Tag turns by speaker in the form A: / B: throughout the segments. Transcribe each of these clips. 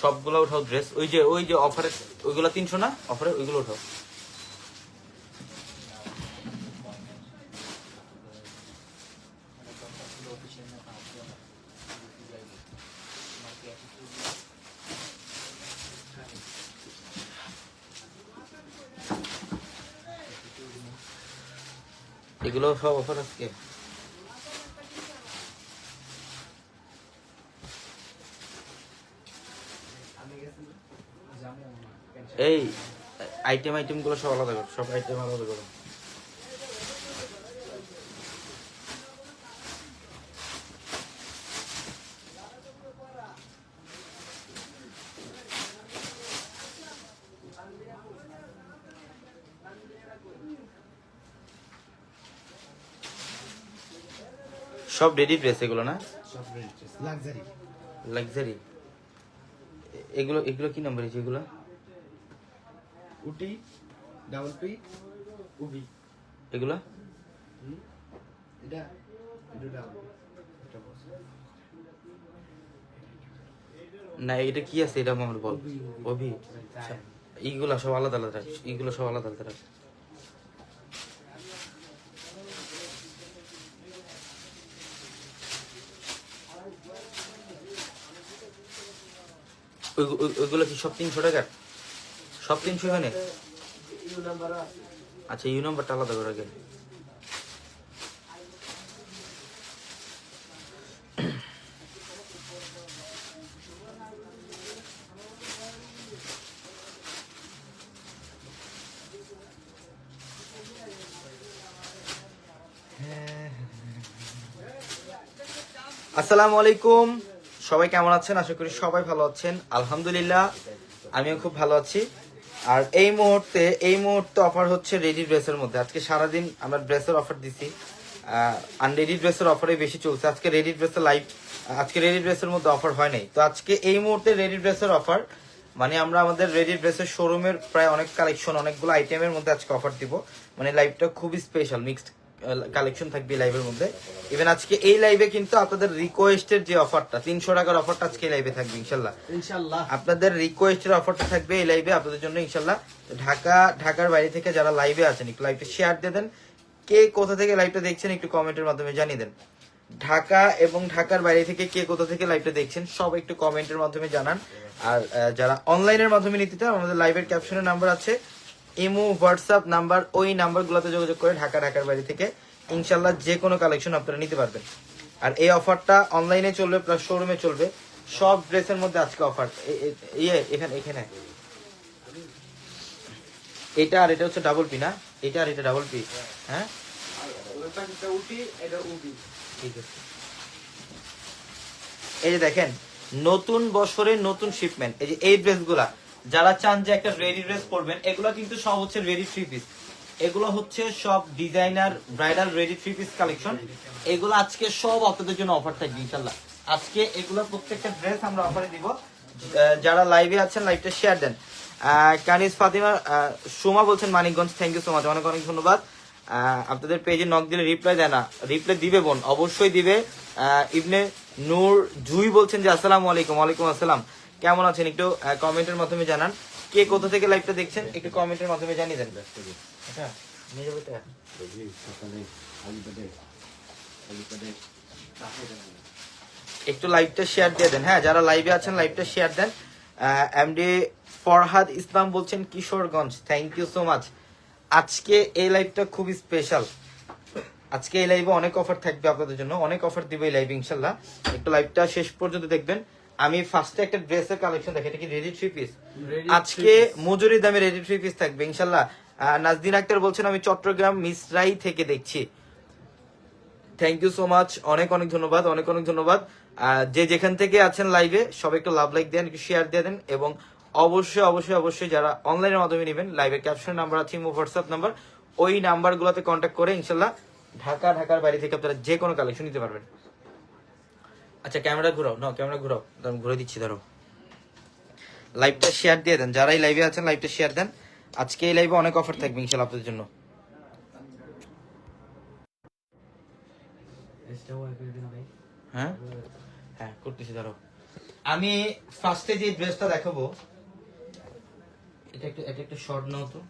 A: সবগুলো উঠাও ড্রেস ওই যে ওই যে অফারে ওইগুলো তিনশো না? অফারে ওইগুলো উঠাও। এগুলো সব অফার আজকে এই আইটেম আইটেমগুলো সব আলাদা করো সব আইটেম আলাদা করো। সব রেডি ড্রেস এগুলো না?
B: সব লাক্সারি
A: লাক্সারি এগুলো এগুলো কি নাম্বার এগুলো?
B: উটি ডাবল পি উবি
A: এগুলো?
B: এটা এটা ডাবল এটা বস।
A: না এটা কি আছে? এটা আমার বল। অভি আচ্ছা, এইগুলো সব আলাদা আলাদা রাখ। এইগুলো সব আলাদা আলাদা রাখ। ওই- ওই- ওইগুলো কি সব তিনশো টাকার? সব তিনশো এখানে? আচ্ছা ইউ নাম্বারটা আলাদা করে রাখেন। আসসালামু আলাইকুম সবাই কেমন আছেন? আশা করি সবাই ভালো আছেন। আলহামদুলিল্লাহ আমিও খুব ভালো আছি। আর এই মুহূর্তে এই মুহূর্তে অফার হচ্ছে রেডি ড্রেসের মধ্যে। আজকে সারাদিন আমরা ড্রেসের অফার দিছি। আনরেডি ড্রেসের অফারে বেশি চলছে। আজকে রেডি ড্রেসের লাইভ আজকে রেডি ড্রেসের মধ্যে অফার হয় নাই। তো আজকে এই মুহূর্তে রেডি ড্রেসের অফার মানে আমরা আমাদের রেডি ড্রেসের শোরুমের প্রায় অনেক কালেকশন অনেকগুলো আইটেমের মধ্যে আজকে অফার দিব। মানে লাইভটা খুবই স্পেশাল মিক্সড কালেকশন থাকবে লাইভের মধ্যে। ইভেন আজকে এই লাইভে কিন্তু আপনাদের রিকোয়েস্টের যে অফারটা তিনশো টাকার অফারটা আজকে লাইভে থাকবে ইনশাল্লাহ।
B: ইনশাআল্লাহ
A: আপনাদের রিকোয়েস্টের অফারটা থাকবে এই লাইভে আপনাদের জন্য ইনশাল্লাহ। ঢাকা ঢাকার বাইরে থেকে যারা লাইভে আছেন একটু লাইভটা শেয়ার দিয়ে দেন। কে কোথা থেকে লাইভটা দেখছেন একটু কমেন্টের মাধ্যমে জানিয়ে দেন। ঢাকা এবং ঢাকার বাইরে থেকে কে কোথা থেকে লাইভটা দেখছেন সব একটু কমেন্টের মাধ্যমে জানান। আর যারা অনলাইনের মাধ্যমে নিতে চান আমাদের লাইভের ক্যাপশনের নাম্বার আছে। ইমো, হোয়াটসঅ্যাপ নাম্বার, ওই নাম্বারগুলোতে যোগাযোগ করে ঢাকা, ঢাকার বাইরে থেকে ইনশাল্লাহ যে কোনো কালেকশন আপনারা নিতে পারবেন। আর এই অফারটা অনলাইনে চলবে প্লাস শোরুমে চলবে। সব ড্রেসের মধ্যে আজকে অফার ইয়ে এখানে এখানে। এটা আর এটা হচ্ছে ডাবল পি না এটা আর এটা ডাবল পি হ্যাঁ? এই যে দেখেন, নতুন বছরে নতুন শিপমেন্ট এই যে এই ড্রেসগুলা যারা চান যে একটা রেডি ড্রেস পরবেন, এগুলো কিন্তু সব হচ্ছে রেডি থ্রি পিস। এগুলো হচ্ছে সব designer bridal ready three piece collection. এগুলো আজকে সব আপনাদের জন্য অফার থাকবে ইনশাল্লাহ আজকে এগুলো প্রত্যেকটা ড্রেস আমরা অফারে দিব। যারা লাইভে আছেন লাইভটা শেয়ার দেন। কানিজ ফাতিমা সুমা বলছেন, Manikganj thank you so much অনেক অনেক ধন্যবাদ। আপনাদের পেজে নক দিলে রিপ্লাই দেয় না। রিপ্লাই দিবে বোন, অবশ্যই দিবে। ইবনে নূর জুই বলছেন যে, আসসালামু আলাইকুম, ওয়ালাইকুম আসসালাম। কেমন আছেন একটু কমেন্টের মাধ্যমে জানান। কে কোথা থেকে লাইভটা দেখছেন একটু কমেন্টের মাধ্যমে জানিয়ে দেন। আচ্ছা? একটু লাইভটা শেয়ার দিয়ে দেন। হ্যাঁ যারা লাইভে আছেন লাইভটা শেয়ার দেন। এমডি ফরহাদ ইসলাম বলছেন Kishoreganj thank you so much আজকে এই লাইভটা খুবই স্পেশাল আজকে এই লাইভে অনেক অফার থাকবে আপনাদের জন্য। অনেক অফার দিবে এই লাইভে ইনশাল্লাহ। একটু লাইভটা শেষ পর্যন্ত দেখবেন। আমি ফার্স্টে একটা ড্রেসের কালেকশন দেখি এটা কি রেডি থ্রি পিস আজকে মজুরি দামে রেডি থ্রি পিস থাকবে ইনশাল্লাহ। নাজদিন আক্তার বলছেন আমি চট্টগ্রাম মিসরাই থেকে দেখছি। থ্যাংক ইউ সো মাচ অনেক অনেক ধন্যবাদ অনেক অনেক ধন্যবাদ। যে যেখান থেকে আছেন লাইভে সবাই একটু লাভ লাইক দেন একটু শেয়ার দিয়ে দেন এবং অবশ্যই অবশ্যই অবশ্যই যারা অনলাইনের মাধ্যমে নেবেন লাইভের ক্যাপশন নাম্বার আছে হোয়াটসঅ্যাপ নাম্বার ওই নাম্বারগুলোতে কন্ট্যাক্ট করে ইনশাল্লাহ ঢাকা ঢাকার বাইরে থেকে আপনারা যে কোনো কালেকশন নিতে পারবেন। আচ্ছা ক্যামেরা ঘুরাও। না ক্যামেরা ঘুরাও। দাঁড়ান, ঘুরে দিচ্ছি ধরো। লাইভটা শেয়ার দিয়ে দেন। যারাই লাইভে আছেন লাইভটা শেয়ার দেন। আজকে এই লাইভে অনেক অফার থাকবে ইনশাল্লাহ আপনাদের জন্য। হ্যাঁ? হ্যাঁ করতেছি ধরো। আমি ফার্স্টে যে ড্রেসটা দেখাবো এটা একটু এটা একটু শর্ট নাও তো।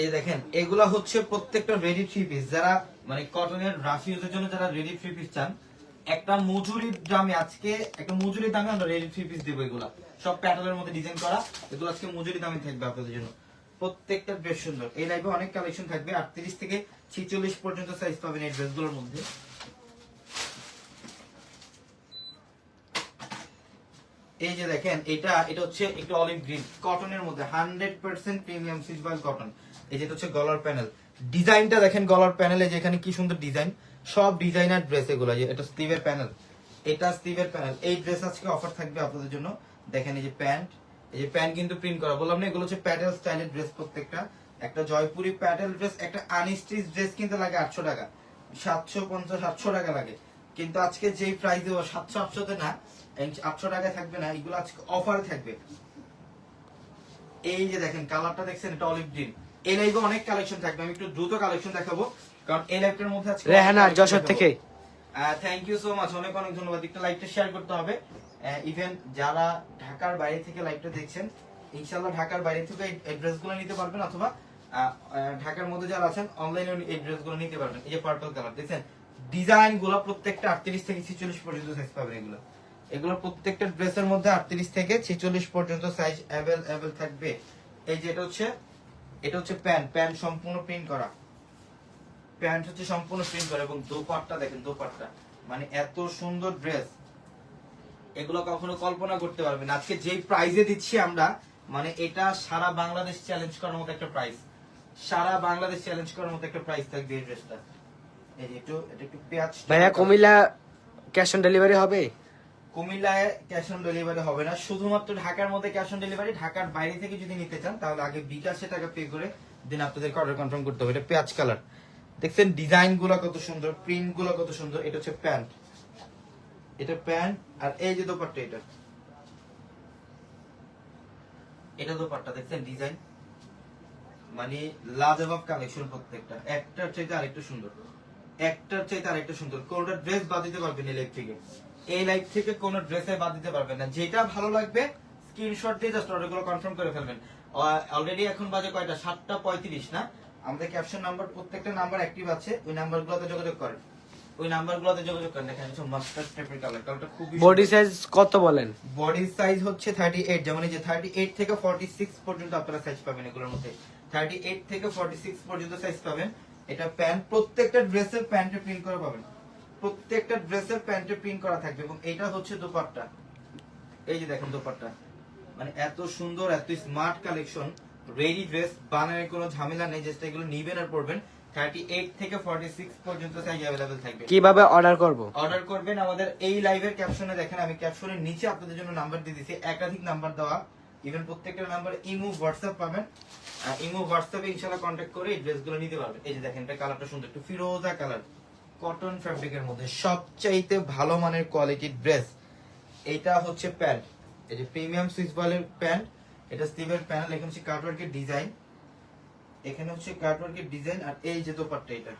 A: এই দেখেন, এগুলা হচ্ছে প্রত্যেকটা রেডি থ্রি পিস যারা মানে কটনের রাফ ইউজের জন্য যারা রেডি থ্রি পিস চান, একটা মজুরির দামে আজকে, একটা মজুরির দামে আমরা রেডি থ্রি পিস দেবো এগুলা। সব প্যাটার্নের মধ্যে ডিজাইন করা, এগুলো আজকে মজুরি দামে থাকবে আপনাদের জন্য। প্রত্যেকটা ড্রেস সুন্দর। এই লাইভে অনেক কালেকশন থাকবে, আটত্রিশ থেকে ছিচল্লিশ পর্যন্ত সাইজ পাবেন এই ড্রেসগুলোর মধ্যে। এই যে দেখেন, এটা এটা হচ্ছে একটু অলিভ গ্রিন কটনের মধ্যে হান্ড্রেড পার্সেন্ট প্রিমিয়াম সিজবাল কটন এই যেটা হচ্ছে গলার প্যানেল ডিজাইনটা দেখেন গলার প্যানেলে যেখানে কি সুন্দর ডিজাইন। সব ডিজাইনার ড্রেস এগুলো, যে এটা স্টিভের প্যানেল এটা স্টিভের প্যানেল এই ড্রেস আজকে অফার থাকবে আপনাদের জন্য। দেখেন এই যে প্যান্ট। এই যে প্যান্ট কিন্তু প্রিন্ট করা। বললাম না, এগুলো হচ্ছে প্যাটেল স্টাইলের ড্রেস প্রত্যেকটা। একটা জয়পুরি প্যাটেল ড্রেস একটা আনস্টিচ ড্রেস কিনতে লাগে আটশো টাকা। সাতশো, পঞ্চাশ, আটশো টাকা লাগে। কিন্তু আজকে যেই প্রাইস দেবো, সাতশো, আটশোতে না আটশো টাকায় থাকবে না, এগুলো আজকে অফারে থাকবে। এই যে দেখেন কালারটা দেখছেন, এটা অলিভ গ্রিন এই লাইভে অনেক কালেকশন থাকবে। আমি একটু দ্রুত কালেকশন দেখাবো। কারণ এই লাইভটার মধ্যে আজকে
C: রেহানা যশোর থেকে।
A: থ্যাংক ইউ সো মাচ অনেক অনেক ধন্যবাদ। একটা লাইভটা শেয়ার করতে হবে। ইভেন যারা ঢাকার বাইরে থেকে লাইভটা দেখছেন ইনশাল্লাহ ঢাকার বাইরে থেকে এই ড্রেসগুলো নিতে পারবেন অথবা ঢাকার মধ্যে যারা আছেন অনলাইনে এই ড্রেসগুলো নিতে পারবেন। এই যে পার্পল কালার দেখছেন? ডিজাইনগুলো প্রত্যেকটা আটত্রিশ থেকে ছিচল্লিশ পর্যন্ত সাইজ পাবেন এগুলো। এগুলো প্রত্যেকটা ড্রেসের মধ্যে আটত্রিশ থেকে ছেচল্লিশ পর্যন্ত সাইজ অ্যাভেলেবল থাকবে। এই যে এটা হচ্ছে এটা হচ্ছে প্যান্ট প্যান্ট সম্পূর্ণ প্রিন্ট করা। প্যান্ট হচ্ছে সম্পূর্ণ প্রিন্ট করা এবং দোপাট্টা দেখেন দোপাট্টা। মানে এত সুন্দর ড্রেস এগুলো কখনো কল্পনা করতে পারবেন। আজকে যেই প্রাইজে দিচ্ছি আমরা মানে এটা সারা বাংলাদেশ চ্যালেঞ্জ করার মতো একটা প্রাইস সারা বাংলাদেশ চ্যালেঞ্জ করার মতো একটা প্রাইস থাকবে এই ড্রেসটা এই একটু এটা একটু পেঁয়াজ
C: ভাইয়া কুমিল্লা ক্যাশ অন ডেলিভারি হবে?
A: কুমিল্লায় ক্যাশ অন ডেলিভারি হবে না। শুধুমাত্র ঢাকার মধ্যে ক্যাশ অন ডেলিভারি ঢাকার বাইরে থেকে যদি নিতে চান, তাহলে আগে বিকাশে টাকা পে করে দেন আপনাদেরকে অর্ডার কনফার্ম করতে হবে। এটা পেঁয়াজ কালার দেখছেন ডিজাইনগুলা কত সুন্দর প্রিন্টগুলো কত সুন্দর। এটা হচ্ছে প্যান্ট। এটা প্যান্ট আর এই যে দোপাট্টা, এটা। এটা দোপাট্টা, দেখছেন ডিজাইন মানে লাজবাব কালেকশন প্রত্যেকটা। একটার চাইতে আরেকটা সুন্দর। একটার চাইতে আরেকটা সুন্দর। কোনটা ড্রেস বাদ দিতে পারবেন থেকে এই লাইফ থেকে কোন ড্রেসে বাদ দিতে পারবেন না। যেটা ভালো লাগবে স্ক্রিনশট দিয়ে জাস্ট অর্ডারগুলো কনফার্ম করে ফেলবেন। অলরেডি এখন বাজে কয়টা? সাতটা পঁয়ত্রিশ না? আমাদের ক্যাপশন নাম্বার প্রত্যেকটা নাম্বার অ্যাক্টিভ আছে। ওই নাম্বারগুলোতে যোগাযোগ করেন। ওই নাম্বারগুলোতে যোগাযোগ করেন। দেখেন হচ্ছে মাস্টার্ড টাইপের কালার কালারটা খুবই
C: বডি সাইজ কত বলেন?
A: বডি সাইজ হচ্ছে থার্টি এইট যেমন এই যে থার্টি এইট থেকে ফর্টি সিক্স পর্যন্ত আপনারা সাইজ পাবেন এগুলোর মধ্যে। থার্টি এইট থেকে ফর্টি সিক্স পর্যন্ত সাইজ পাবেন। এটা প্যান্ট প্রত্যেকটা ড্রেসের প্যান্টে প্রিন্ট করে পাবেন। প্রত্যেকটা ড্রেসের প্যান্টে প্রিন্ট করা থাকবে এবং এটা হচ্ছে দোপাট্টা। এই যে দেখেন দোপাট্টা। মানে এত সুন্দর এত স্মার্ট কালেকশন রেডি ড্রেস বানানোর কোনো ঝামেলা নেই জাস্ট এগুলো নিবেন আর থার্টি এইট থেকে ফর্টি সিক্স পর্যন্ত সাইজ অ্যাভেলেবেল থাকবে।
C: কীভাবে অর্ডার করব?
A: অর্ডার করবেন আমাদের এই লাইভের ক্যাপশনে দেখেন আমি ক্যাপশনের নিচে আপনাদের জন্য নাম্বার দিয়ে দিয়েছি একাধিক নাম্বার দেওয়া। ইভেন প্রত্যেকটা নাম্বার ইমো হোয়াটসঅ্যাপ পাবেন। ইমো হোয়াটসঅ্যাপে ইনশাআল্লাহ কন্ট্যাক্ট করে এই ড্রেসগুলো নিতে পারবেন। এই যে দেখেন এটা কালারটা সুন্দর। একটু ফিরোজা কালার কটন ফ্যাব্রিকের মধ্যে সবচাইতে ভালো মানের কোয়ালিটির ড্রেস এটা হচ্ছে প্যান্ট এই যে প্রিমিয়াম সুইস বলের প্যান্ট এটা স্টিভের প্যানেল এখানে হচ্ছে কাটওয়ার্কের ডিজাইন এখানে হচ্ছে কাটওয়ার্কের ডিজাইন আর এই যে দোপাট্টা এটা।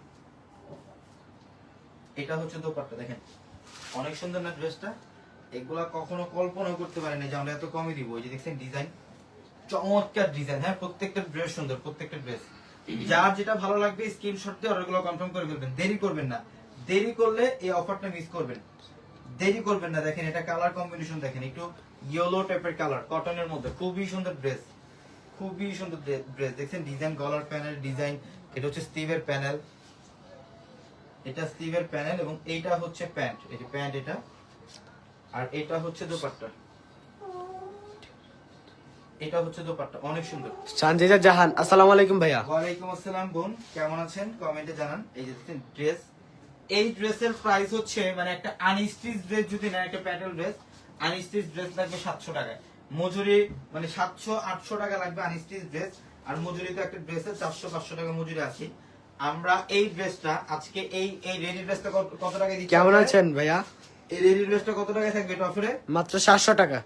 A: এটা হচ্ছে দোপাট্টা, দেখেন। অনেক সুন্দর না ড্রেসটা এগুলা কখনো কল্পনা করতে পারেনি যে আমরা এত কমই দিব। এই যে দেখছেন ডিজাইন চমৎকার ডিজাইন হ্যাঁ প্রত্যেকটা ড্রেস সুন্দর, প্রত্যেকটা ড্রেস যার যেটা ভালো লাগবে স্ক্রিনশট দিয়ে অর্ডারগুলো কনফার্ম করে ফেলবেন। দেরি করবেন না। দেরি করলে এই অফারটা মিস করবেন। দেরি করবেন না। দেখেন, এটা কালার কম্বিনেশন দেখেন, একটু ইয়েলো টাইপের কালার কটনের মধ্যে। খুবই সুন্দর ড্রেস খুবই সুন্দর ড্রেস দেখছেন ডিজাইন গলার প্যানেল ডিজাইন এটা হচ্ছে স্টিভের প্যানেল এটা স্টিভের প্যানেল এবং এইটা হচ্ছে প্যান্ট এই যে প্যান্ট এটা। আর এটা হচ্ছে দোপাট্টা। এটা হচ্ছে দোপাট্টা অনেক সুন্দর।
C: সানজিদা জাহান আসসালামু আলাইকুম ভাইয়া।
A: ওয়ালাইকুম আসসালাম বোন কেমন আছেন? কমেন্টে জানান। এই যে ড্রেস এই ড্রেসের প্রাইস হচ্ছে মানে একটা আনস্টিচ ড্রেস যদি না একটা প্যাটেল ড্রেস আনস্টিচ ড্রেস লাগবে সাতশো টাকায়। মজুরি মানে সাতশো আটশো টাকা লাগবে আনস্টিচ ড্রেস আর মজুরি তো একটা ড্রেসের চারশো পাঁচশো টাকা মজুরি আছে। আমরা এই ড্রেসটা আজকে এই এই রেডি ড্রেসটা কত টাকায় দিচ্ছি?
C: কেমন আছেন ভাইয়া?
A: এই রেডি ড্রেসটা কত টাকায় থাকবে এটা অফারে
C: মাত্র সাতশো টাকা।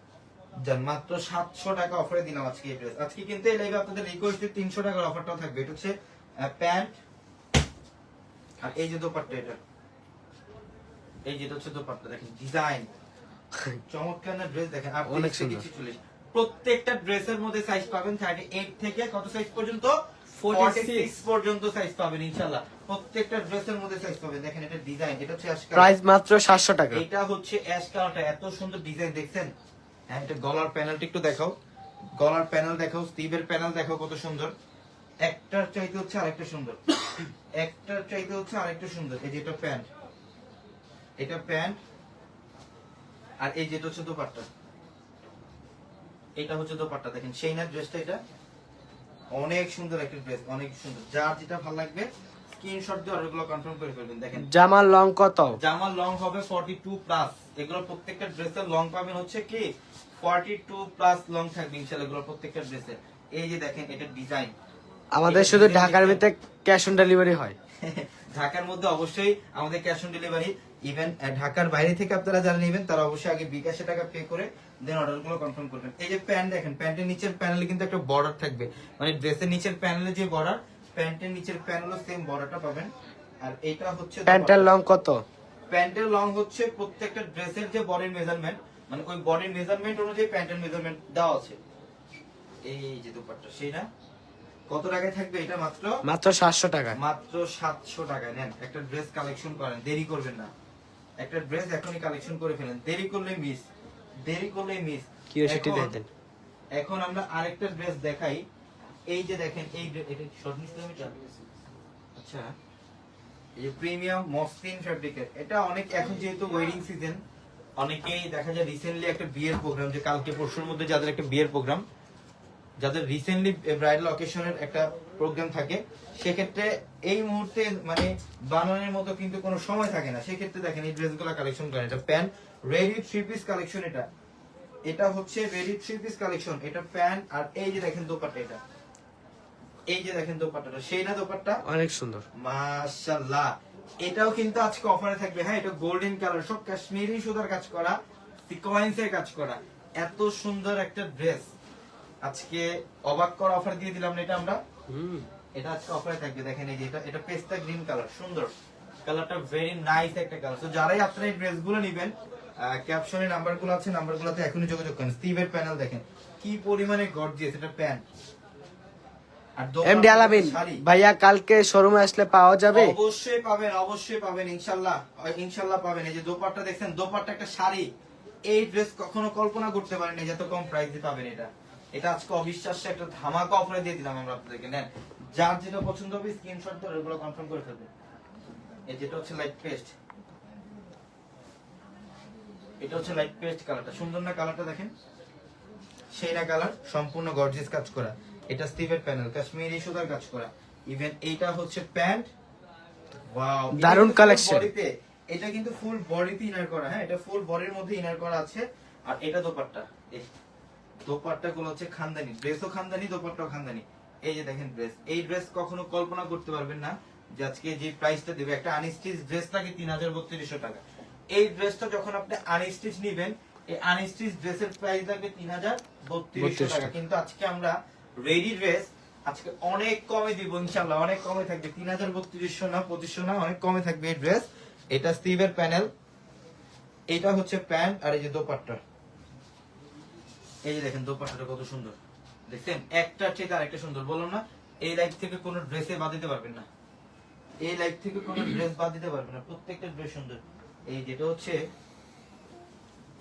A: যান মাত্র সাতশো টাকা অফারে দিলাম আজকে এই ড্রেস আজকে কিন্তু এই লাইভে আপনাদের রিকোয়েস্টে তিনশো টাকার অফারটাও থাকবে। এটা হচ্ছে প্যান্ট আর এই যে দোপাট্টা এটা। এই যেটা হচ্ছে দোপাট্টা দেখেন ডিজাইন চমৎকার না ড্রেস দেখেন
C: অনেক সুন্দর।
A: প্রত্যেকটা ড্রেসের মধ্যে সাইজ পাবেন 38 থেকে কত সাইজ পর্যন্ত?
B: 46
A: 46 পর্যন্ত সাইজ পাবেন ইনশাআল্লাহ। প্রত্যেকটা ড্রেসের মধ্যে সাইজ পাবেন। দেখেন এটা ডিজাইন এটা হচ্ছে
C: প্রাইস মাত্র সাতশো টাকা।
A: এটা হচ্ছে অ্যাশ কালারটা এত সুন্দর ডিজাইন দেখছেন? হ্যাঁ এটা গলার প্যানেলটা একটু দেখাও। গলার প্যানেল দেখাও স্টিভের প্যানেল দেখাও কত সুন্দর। একটার চাইতে হচ্ছে আরেকটা সুন্দর। একটার চাইতে হচ্ছে আরেকটা সুন্দর। এই যেটা প্যান্ট। এটা প্যান্ট। আর এই যেটা হচ্ছে দোপাট্টা। এটা হচ্ছে দোপাট্টা। দেখেন, সেই না ড্রেসটা এটা। অনেক সুন্দর একটা ড্রেস অনেক সুন্দর। যার যেটা ভালো লাগবে স্ক্রিনশট দিয়ে অর্ডারগুলো কনফার্ম করে ফেলবেন। দেখেন।
C: জামার লং কত?
A: জামার লং হবে 42 প্লাস এগুলো প্রত্যেকটা ড্রেসের লং পাবেন হচ্ছে কি? 42 প্লাস লং থাকবে ইনশাআল্লাহ এগুলো প্রত্যেকটা ড্রেসে। এই যে দেখেন এটা ডিজাইন
C: আমাদের শুধু ঢাকার ভিতরে ক্যাশ অন ডেলিভারি হয়।
A: ঢাকার মধ্যে অবশ্যই আমাদের ক্যাশ অন ডেলিভারি ইভেন ঢাকার বাইরে থেকে আপনারা যারা নেবেন তারা অবশ্যই আগে বিকাশে টাকা পে করে দেন অর্ডারগুলো কনফার্ম করবেন। এই যে প্যান্ট দেখেন প্যান্টের নিচের প্যানেলে কিন্তু একটা বর্ডার থাকবে। মানে ড্রেসের নিচের প্যানেলে যে বর্ডার প্যান্টের নিচের প্যানেলও সেম বর্ডারটা পাবেন। আর এটা হচ্ছে
C: প্যান্টের লং কত?
A: প্যান্টের লং হচ্ছে প্রত্যেকটা ড্রেসের যে বডির মেজারমেন্ট মানে ওই বডির মেজারমেন্ট অনুযায়ী প্যান্টের মেজারমেন্ট দেওয়া আছে। এই যে দুপাট্টা সেই না কত টাকায় থাকবে এটা মাত্র?
C: মাত্র সাতশো টাকা
A: মাত্র সাতশো টাকায়। নেন একটা ড্রেস কালেকশন করেন দেরি করবেন না। একটা ড্রেস এখনই কালেকশন করে ফেলেন দেরি করলে মিস দেরি করলে মিস
C: কিউরিয়াসিটি দিয়ে দেন।
A: এখন আমরা আরেকটা ড্রেস দেখাই। এই যে দেখেন, এই এটা শর্ট নিস আচ্ছা এই যে প্রিমিয়াম মসলিন ফ্যাব্রিকের এটা অনেক, এখন যেহেতু ওয়েডিং সিজন অনেকেই দেখা যায় রিসেন্টলি একটা বিয়ের প্রোগ্রাম যে কালকে পরশুর মধ্যে যাদের একটা বিয়ের প্রোগ্রাম যাদের রিসেন্টলি ব্রাইডাল অকেশনের একটা প্রোগ্রাম থাকে, সেক্ষেত্রে এই মুহূর্তে মানে বানানোর মতো কিন্তু কোনো সময় থাকে না। সেক্ষেত্রে দেখেন এই ড্রেসগুলো কালেকশন করেন। এটা pant ready three piece collection এটা। এটা হচ্ছে রেডি থ্রি পিস কালেকশন এটা প্যান্ট আর এই যে দেখেন দোপাট্টা এটা। এই যে দেখেন দোপাট্টাটা সেই না দোপাট্টা?
C: অনেক সুন্দর।
A: মাশাআল্লাহ। এটাও কিন্তু আজকে অফারে থাকবে। হ্যাঁ এটা গোল্ডেন কালার সব কাশ্মীরি সুতার কাজ করা সিকোয়েন্স এর কাজ করা। এত সুন্দর একটা ড্রেস আজকে অবাক করা অফার দিয়ে দিলাম না এটা আমরা?
C: হুম।
A: এটা আজকে অফারে থাকবে। দেখেন এই যে এটা এটা পেস্তা গ্রিন কালার সুন্দর। কালারটা ভেরি নাইস একটা কালার তো যারাই আপনারা এই ড্রেসগুলো নেবেন ক্যাপশনে নাম্বারগুলো আছে নাম্বারগুলোতে এখনই যোগাযোগ করেন। স্টিভের প্যানেল দেখেন। কি পরিমাণে গর্জিয়াস এটা প্যান্ট
C: এমডি আলামিন ভাইয়া কালকে শোরুমে আসলে পাওয়া যাবে?
A: অবশ্যই পাবেন অবশ্যই পাবেন ইনশাল্লাহ ইনশাল্লাহ পাবেন। এই যে দোপাট্টা দেখছেন দোপাট্টা একটা শাড়ি। এই ড্রেস কখনো কল্পনা করতে পারেনি এত কম প্রাইসে পাবেন এটা। এটা আজকে অবিশ্বাস্য একটা ধামাকা অফারে দিয়ে দিলাম আমরা আপনাদেরকে নেন। যার যেটা পছন্দ হবে স্ক্রিনশট ধরে ওগুলো কনফার্ম করে ফেলবেন এই যেটা হচ্ছে লাইট পেস্ট এটা হচ্ছে লাইট পেস্ট কালারটা সুন্দর না কালারটা দেখেন? সেই না কালার সম্পূর্ণ গর্জিয়াস কাজ করা। এটা স্টিভের প্যানেল কাশ্মীরি সুতার কাজ করা। ইভেন এইটা হচ্ছে প্যান্ট। ওয়াও
C: দারুণ collection।
A: এটা কিন্তু ফুল বডিতে ইনার করা হ্যাঁ? এটা ফুল বডির মধ্যে ইনার করা আছে। আর এটা দোপাট্টা। এই দোপাট্টা গুলো হচ্ছে খানদানি। ড্রেসও খানদানি দোপাট্টাও খানদানি। এই যে দেখেন ড্রেস এই ড্রেস কখনো কল্পনা করতে পারবেন না যে আজকে যে প্রাইসটা দেবে। একটা আনস্টিচ ড্রেস থাকে তিন হাজার বত্রিশশো টাকা। এই ড্রেসটা যখন আপনি আনস্টিচ নিবেন এই আনস্টিচ ড্রেসের প্রাইস থাকবে তিন হাজার বত্রিশশো
C: 32
A: টাকা।
C: টাকা।
A: কিন্তু আজকে আমরা রেডি ড্রেস, আজকে অনেক কমে দিব ইনশাল্লাহ অনেক কমে থাকবে। তিন হাজার বত্রিশশো না, পঁচিশশো না, অনেক কমে থাকবে ড্রেস। এটা স্টিভের প্যানেল। এটা হচ্ছে প্যান্ট আর এই যে দোপাট্টা। এই যে দেখেন, দোপাট্টাটা কত সুন্দর। দেখছেন? একটা চেয়ে আরেকটা সুন্দর। বললাম না, এই লাইফ থেকে কোনো ড্রেসে বাদ দিতে পারবেন না। এই লাইফ থেকে কোনো ড্রেস বাদ দিতে পারবেন না। প্রত্যেকটা ড্রেস সুন্দর। এই যেটা হচ্ছে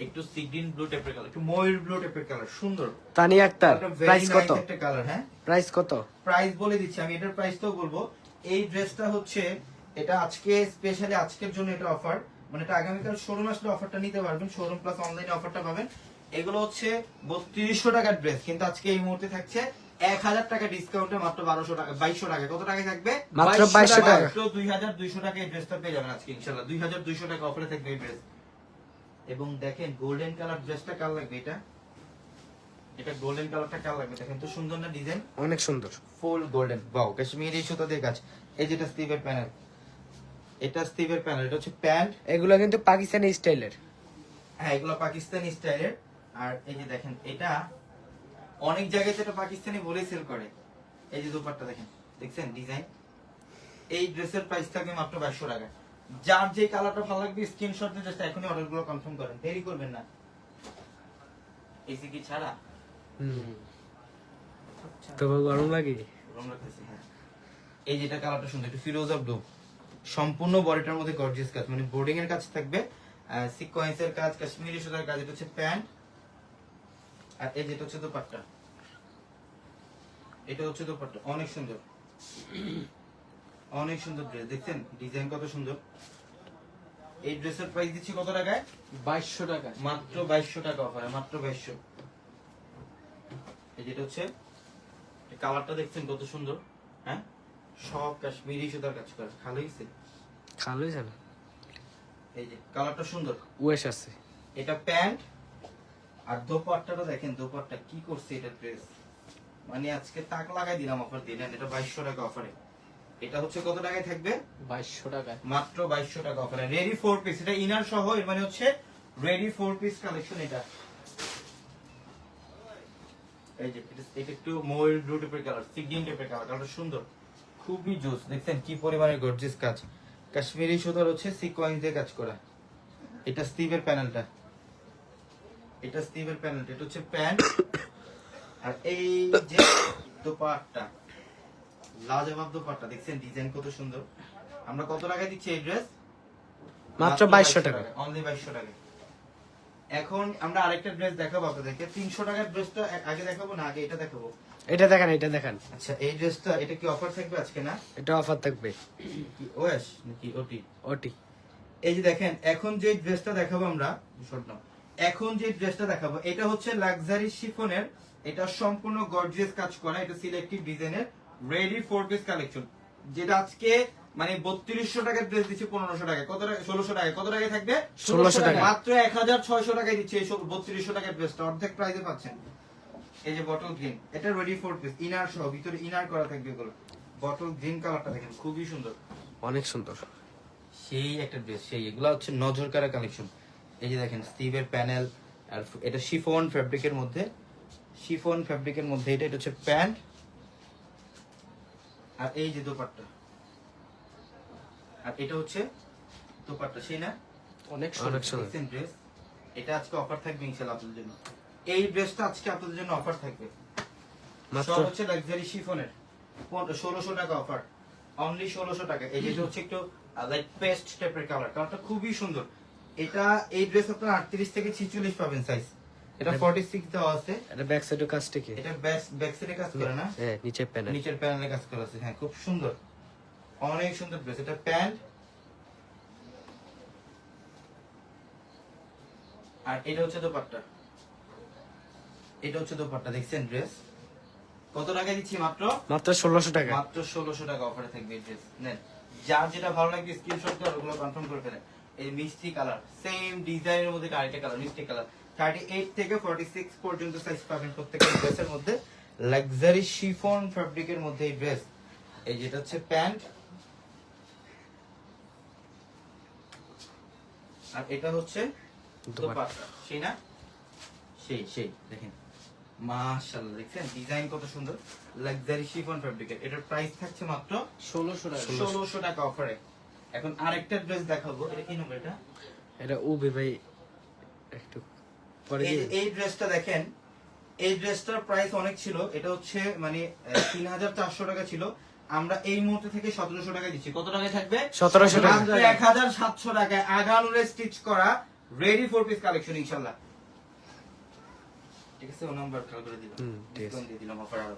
A: একটু সিগ্রিন ব্লু টাইপের কালার একটু ময়ূর ব্লু টাইপের কালার সুন্দর।
C: তানিয়া আক্তার প্রাইস কত?
A: একটা কালার হ্যাঁ?
C: প্রাইস কত?
A: প্রাইস বলে দিচ্ছি আমি এটার প্রাইসটাও বলব। এই ড্রেসটা হচ্ছে এটা আজকে স্পেশালি আজকের জন্য এটা অফার মানে এটা আগামীকাল শোরুম আসলে অফারটা নিতে পারবেন শোরুম প্লাস অনলাইনে অফারটা পাবেন। এগুলো হচ্ছে বত্রিশশো টাকার ড্রেস কিন্তু আজকে এই মুহূর্তে থাকছে এক হাজার টাকা ডিসকাউন্টে মাত্র বারোশো টাকা বাইশশো টাকা। কত টাকায় থাকবে?
C: মাত্র 2200 টাকা।
A: দুই হাজার দুইশো টাকা এই ড্রেসটা পেয়ে যাবেন আজকে ইনশাল্লাহ। দুই হাজার দুইশো টাকা অফারে থাকবে এই ড্রেস এবং দেখেন গোল্ডেন কালার ড্রেসটা কার লাগবে এটা? এটা গোল্ডেন কালারটা কার লাগবে? দেখেন তো সুন্দর না ডিজাইন
C: অনেক সুন্দর।
A: ফুল গোল্ডেন ওয়াও কাশ্মীরি সুতা দিয়ে কাজ। এই যেটা স্টিভের প্যানেল এটা স্টিভের প্যানেল এটা হচ্ছে প্যান্ট।
C: এগুলো কিন্তু পাকিস্তানি স্টাইলের।
A: হ্যাঁ এগুলো পাকিস্তানি স্টাইলের। আর এই যে দেখেন এটা অনেক জায়গায় এটা পাকিস্তানি বলে সেল করে। এই যে দুপাট্টা দেখেন দেখছেন ডিজাইন এই ড্রেসের প্রাইস থাকবে মাত্র বাইশশো টাকা। যার যে কালারটা ভালো লাগবে স্ক্রিনশট দিয়ে জাস্ট এখনই অর্ডারগুলো কনফার্ম করেন। দেরি করবেন না। এসি কি ছাড়া? হুম।
C: তবে গরম লাগে?
A: গরম লাগতেছে, হ্যাঁ। এই যেটা কালারটা সুন্দর একটু ফিরোজা ব্লু সম্পূর্ণ বডিটার মধ্যে গর্জিয়াস কাজ মানে বোর্ডিং এর কাজ থাকবে সিকোয়েন্সের কাজ কাশ্মীরি সুতার কাজ এটা হচ্ছে প্যান্ট আর এই যেটা হচ্ছে দোপাট্টা। এটা হচ্ছে দোপাট্টা অনেক সুন্দর। অনেক সুন্দর ড্রেস দেখছেন? ডিজাইন কত সুন্দর। এই ড্রেসের প্রাইস দিচ্ছি কত টাকায়?
B: বাইশশো টাকা।
A: মাত্র বাইশশো টাকা অফারে মাত্র বাইশশো। এই যেটা হচ্ছে কালারটা দেখছেন কত সুন্দর হ্যাঁ? সব কাশ্মীরি সুতার কাজ করে ভালো হয়েছে
C: খালো জানো
A: এই যে কালারটা সুন্দর।
C: ওয়েশ আছে।
A: এটা প্যান্ট আর দোপাট্টাটা দেখেন দোপাট্টা কি করছে এটা ড্রেস মানে আজকে তাক লাগাই দিলাম অফার দিয়ে নেন এটা বাইশশো টাকা অফারে এটা হচ্ছে কত টাকায় থাকবে?
B: বাইশশো টাকায়।
A: মাত্র বাইশশো টাকা অফারে রেডি ফোর পিস এটা ইনার সহ এর মানে হচ্ছে রেডি ফোর পিস কালেকশন এটা। এই যে এটা- এটা একটু ময়ূর ব্লু টাইপের কালার সিগিন টাইপের কালার কালারটা সুন্দর। খুবই জোস দেখছেন কি পরিমাণে গর্জিয়াস কাজ। কাশ্মীরি সুতার হচ্ছে সিকোয়েন্স দিয়ে কাজ করা। এটা স্টিভের প্যানেলটা এটা স্টিভের প্যানেলটা এটা হচ্ছে প্যান্ট আর এই যে দোপাট্টা লাজবাব দোপাট্টা দেখছেন ডিজাইন কত সুন্দর। আমরা কত টাকায় দিচ্ছি এই ড্রেস
C: মাত্র বাইশশো টাকা।
A: অনলি বাইশশো টাকা। এখন আমরা আরেকটা ড্রেস দেখাবো আপনাদেরকে। তিনশো টাকার ড্রেসটা আগে দেখাবো না? আগে এটা দেখাবো।
C: এটা দেখান এটা দেখান।
A: আচ্ছা এই ড্রেসটা এটা কি অফার থাকবে আজকে না?
C: এটা অফার থাকবে।
A: কি ওএস নাকি ওটি
C: ওটি
A: এই যে দেখেন এখন যে ড্রেসটা দেখাবো আমরা শর্ট এখন যে ড্রেসটা দেখাবো এটা হচ্ছে লাক্সারি শিফনের এটা সম্পূর্ণ গর্জিয়াস কাজ করা এটা সিলেক্টিভ ডিজাইনের রেডি ফোর পিস কালেকশন। যেটা আজকে মানে বত্রিশশো টাকার ড্রেস দিচ্ছে পনেরোশো টাকা কত টাকা? ষোলোশো টাকা কত টাকায় থাকবে?
C: 1600 টাকা।
A: মাত্র এক হাজার ছয়শো টাকায় দিচ্ছে এই বত্রিশশো টাকার ড্রেসটা অর্ধেক প্রাইসে পাচ্ছেন। এই যে বটল গ্রিন এটা রেডি ফোর পিস ইনার সহ ভিতরে ইনার করা থাকবে এগুলো। বটল গ্রিন কালারটা দেখেন খুবই সুন্দর।
C: অনেক সুন্দর।
A: সেই একটা ড্রেস সেই এগুলো হচ্ছে নজর কারা কালেকশন এই যে দেখেন স্টিভের প্যানেল আর এটা শিফন ফ্যাব্রিকের মধ্যে। শিফন ফ্যাব্রিকের মধ্যে এটা এটা হচ্ছে প্যান্ট আর এই যে দোপাট্টা। আর এটা হচ্ছে দোপাট্টা সেই না?
B: অনেক
C: অনেক সুন্দর।
A: ড্রেস এটা আজকে অফার থাকবে ইনশাআল্লাহ আপনাদের জন্য। এই ড্রেসটা আজকে আপনাদের জন্য অফার থাকবে।
C: মাত্র?
A: সব হচ্ছে লাক্সারি শিফনের ষোলোশো টাকা অফার অনলি ষোলোশো টাকা। এই যেটা হচ্ছে একটু লাইক পেস্ট টাইপের কালার কালারটা খুবই সুন্দর। এটা এই ড্রেস আপনার আটত্রিশ থেকে ছিচল্লিশ পাবেন সাইজ এটা ফর্টি সিক্স দেওয়া আছে।
C: এটা ব্যাক সাইডের কাজটা কি?
A: এটা ব্যাক ব্যাক সাইডে কাজ করে না?
C: হ্যাঁ প্যানেল
A: নিচের প্যানেলে কাজ করা আছে। হ্যাঁ খুব সুন্দর। অনেক সুন্দর ড্রেস এটা প্যান্ট আর এটা হচ্ছে দোপাট্টা। এটা হচ্ছে দোপাট্টা দেখছেন ড্রেস কত টাকা দিচ্ছি মাত্র?
C: মাত্র ষোলোশো টাকা।
A: মাত্র ষোলোশো টাকা অফারে থাকবে এই ড্রেস নেন। যার যেটা ভালো লাগবে স্ক্রিনশট করে ওগুলো কনফার্ম করে ফেলেন। এই মিষ্টি কালার সেম ডিজাইনের মধ্যে আরেকটা কালার মিষ্টি কালার থার্টি এইট থেকে ফর্টি সিক্স পর্যন্ত সাইজ পাবেন প্রত্যেকটা ড্রেসের মধ্যে। লাক্সারি শিফন ফ্যাব্রিকের মধ্যে এই ড্রেস এই যেটা হচ্ছে প্যান্ট আর এটা হচ্ছে
C: দোপাট্টা।
A: দোপাট্টা। সেই না? সেই সেই দেখেন। মাশাআল্লাহ দেখছেন? ডিজাইন কত সুন্দর। লাক্সারি শিফন ফ্যাব্রিকের এটার প্রাইস থাকছে মাত্র
B: ষোলোশো টাকা।
A: ষোলোশো টাকা অফারে এখন আরেকটা ড্রেস দেখাবো। এটা কি নম্বর এটা?
C: এটা উবি ভাই একটু
A: এই ড্রেসটা দেখেন এই ড্রেসটার প্রাইস অনেক ছিল। এটা হচ্ছে মানে তিন হাজার চারশো টাকা ছিল। আমরা এই মুহূর্তে থেকে সতেরোশো টাকা দিচ্ছি। কত টাকায় থাকবে?
C: 1700 টাকা।
A: এক হাজার সাতশো টাকায় আগানুরে স্টিচ করা রেডি ফোর পিস কালেকশন ইনশাল্লাহ ঠিক আছে ও নাম্বার খেয়াল করে দিলাম। ডিসকাউন্ট দিয়ে দিলাম অফার আরও।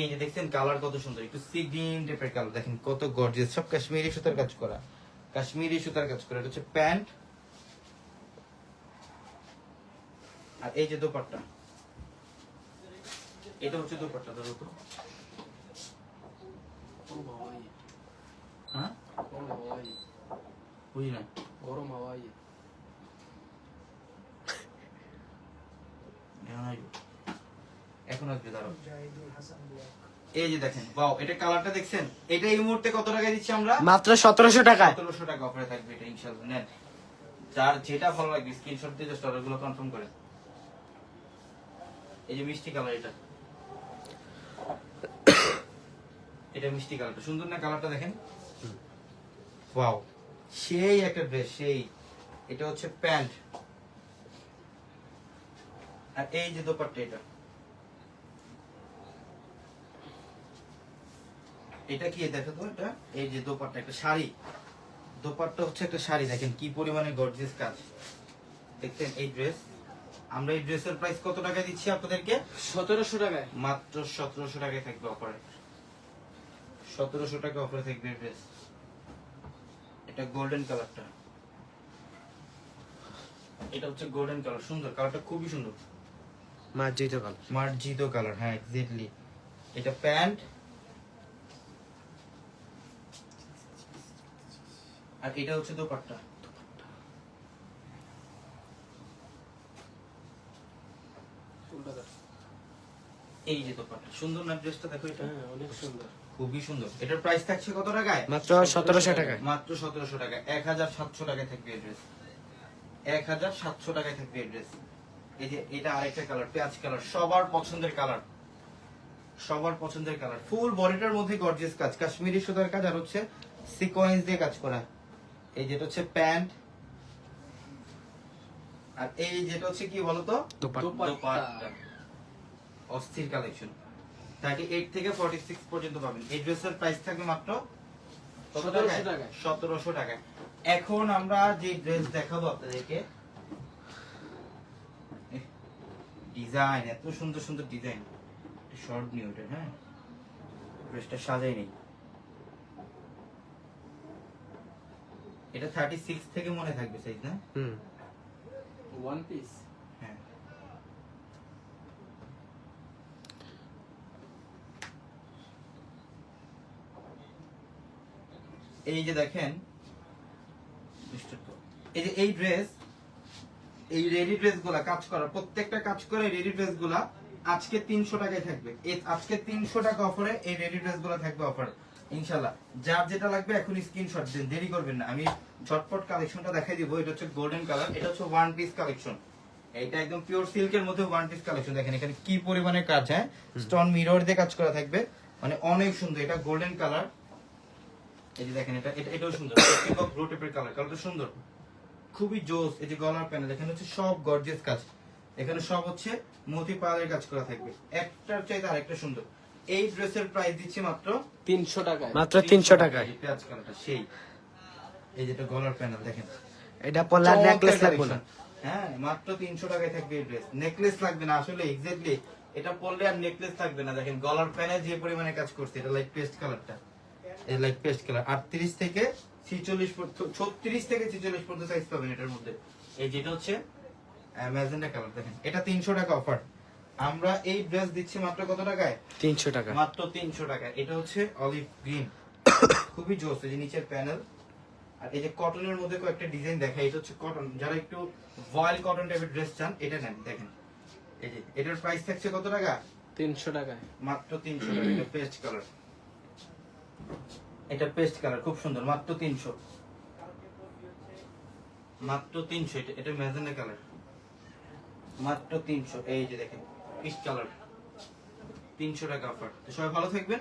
A: এই যে দেখছেন কালার কত সুন্দর। একটু সি গ্রিন টাইপের কালার দেখেন কত গর্জিয়াস সব কাশ্মীরি সুতার কাজ করা। কাশ্মীরি সুতার কাজ করা। এটা হচ্ছে প্যান্ট। আর এই যে দোপাট্টা। এটা হচ্ছে দোপাট্টা ধরো তো। হ্যাঁ? বুঝি না
B: গরম হাওয়াই।
A: এখন আসবে। দাঁড়াও। এই যে দেখেন বাও এটা কালারটা দেখছেন? এটা এই মুহূর্তে কত টাকা দিচ্ছি আমরা?
C: মাত্র সতেরোশো টাকায়
A: সতেরোশো টাকা অফারে থাকবে এটা নেন। যার যেটা ভালো লাগবে স্ক্রিনশট দিয়ে জাস্ট অর্ডারগুলো কনফার্ম করেন এই যে মিষ্টি কালার এটা। এটা মিষ্টি কালারটা। সুন্দর না কালারটা দেখেন? ওয়াও। সেই একটা ড্রেস সেই। এটা হচ্ছে প্যান্ট। আর এই যে দোপাট্টা এটা। এটা কি দেখো তো এটা? এই যে দোপাট্টা, একটা শাড়ি। দোপাট্টা হচ্ছে একটা শাড়ি। দেখেন কি পরিমাণে গর্জিয়াস কাজ। দেখছেন এই ড্রেস আমরা এই ড্রেসের প্রাইস কত টাকা দিচ্ছি আপনাদেরকে?
B: সতেরোশো টাকায়।
A: মাত্র সতেরোশো টাকায় থাকবে অফারে সতেরোশো টাকা অফারে থাকবে ড্রেস এটা গোল্ডেন কালারটা এটা হচ্ছে গোল্ডেন কালার সুন্দর। কালারটা খুবই সুন্দর।
C: মার্জিত কালার
A: মার্জিত কালার হ্যাঁ এক্স্যাক্টলি এটা প্যান্ট। আর এটা হচ্ছে দোপাট্টা। এই যে দোপাট্টা সুন্দর না ড্রেসটা দেখো এটা?
B: হ্যাঁ অনেক সুন্দর।
A: খুবই সুন্দর। এটার প্রাইস থাকছে কত টাকায়?
C: মাত্র সতেরোশো টাকায়।
A: মাত্র সতেরোশো টাকা। এক হাজার সাতশো টাকায় থাকবে এড্রেস এক হাজার সাতশো টাকায় থাকবে এড্রেস এই যে এটা আরেকটা কালার পেঁয়াজ কালার সবার পছন্দের কালার সবার পছন্দের কালার ফুল বডিটার মধ্যে গর্জিয়াস কাজ। কাশ্মীরি সুতার কাজ আর হচ্ছে সিকোয়েন্স দিয়ে কাজ করা। এই যেটা হচ্ছে প্যান্ট। আর এই যেটা হচ্ছে কি বলতো?
C: দোপাট্টা।
A: অস্থির কালেকশন থার্টি এইট থেকে ফর্টি সিক্স পর্যন্ত পাবেন। এই ড্রেসের প্রাইস থাকবে মাত্র কত
B: 1700
A: টাকায়?
B: টাকায়।
A: 1700 টাকায়। এখন আমরা যে ড্রেস দেখাবো আপনাদেরকে ডিজাইন এত সুন্দর সুন্দর ডিজাইন শর্ট নিউ এটা হ্যাঁ? ড্রেসটা সাজাই নেই। এটা থার্টি সিক্স থেকে মনে থাকবে সাইজ না?
C: হুম।
B: ওয়ান পিস
A: এই যে দেখেন এই যে এই ড্রেস এই রেডি কাজ করা প্রত্যেকটা কাজ করে রেডি আজকে তিনশো টাকায় থাকবে। আজকে তিনশো টাকা অফারে এই রেডি থাকবে অফার ইনশাল্লাহ যার যেটা লাগবে এখন স্ক্রিনশট দেন দেরি করবেন না। আমি ঝটপট কালেকশনটা দেখাই দিব এটা হচ্ছে গোল্ডেন কালার এটা হচ্ছে ওয়ান পিস কালেকশন এটা একদম পিওর সিল্কের মধ্যে ওয়ান পিস কালেকশন দেখেন এখানে কি পরিমাণে কাজ হ্যাঁ? স্টোন মিরর দিয়ে কাজ করা থাকবে। মানে অনেক সুন্দর এটা গোল্ডেন কালার এই যে দেখেন এটা এটা এটাও সুন্দর। পিকক ব্লু টেপের কালার কালারটা সুন্দর। খুবই জোস এই যে গলার প্যানেল এখানে হচ্ছে সব গর্জিয়াস কাজ। এখানে সব হচ্ছে মতি পালের কাজ করা থাকবে। একটার চাইতে আরেকটা সুন্দর। এই ড্রেসের প্রাইস দিচ্ছি মাত্র
B: তিনশো টাকায়।
C: মাত্র তিনশো টাকায়।
A: এই পেঁয়াজ কালারটা সেই। এই যেটা গলার প্যানেল দেখেন।
C: এটা পরলে আর নেকলেস লাগবে না?
A: হ্যাঁ মাত্র তিনশো টাকায় থাকবে এই ড্রেস নেকলেস লাগবে না আসলে এক্স্যাক্টলি এটা পরলে আর নেকলেস থাকবে না। দেখেন গলার প্যানেল যে পরিমাণে কাজ করছে এটা লাইক পেস্ট কালারটা এই লাইক পেস্ট কালার আটত্রিশ থেকে ছিচল্লিশ ছত্রিশ থেকে ছিচল্লিশ পর্যন্ত সাইজ পাবেন এটার মধ্যে। এই যেটা হচ্ছে ম্যাজেন্ডা কালার দেখেন। এটা তিনশো টাকা অফার আমরা এই ড্রেস দিচ্ছি মাত্র কত টাকায়?
C: তিনশো টাকা।
A: মাত্র তিনশো টাকা। এটা হচ্ছে অলিভ গ্রিন খুবই জোস এই যে নিচের প্যানেল আর এই যে কটনের মধ্যে কয়েকটা ডিজাইন দেখা এটা হচ্ছে কটন যারা একটু ভয়েল কটন টাইপের ড্রেস চান এটা নেন দেখেন। এই যে এটার প্রাইস থাকছে কত টাকা?
B: তিনশো টাকায়।
A: মাত্র তিনশো টাকা এটা পেস্ট কালার এটা পেস্ট কালার খুব সুন্দর, মাত্র তিনশো। মাত্র তিনশো, এটা এটা ম্যাজেন্ডা কালার মাত্র তিনশো, এই যে দেখেন পিস কালার তিনশো টাকা অফার তো সবাই ভালো থাকবেন।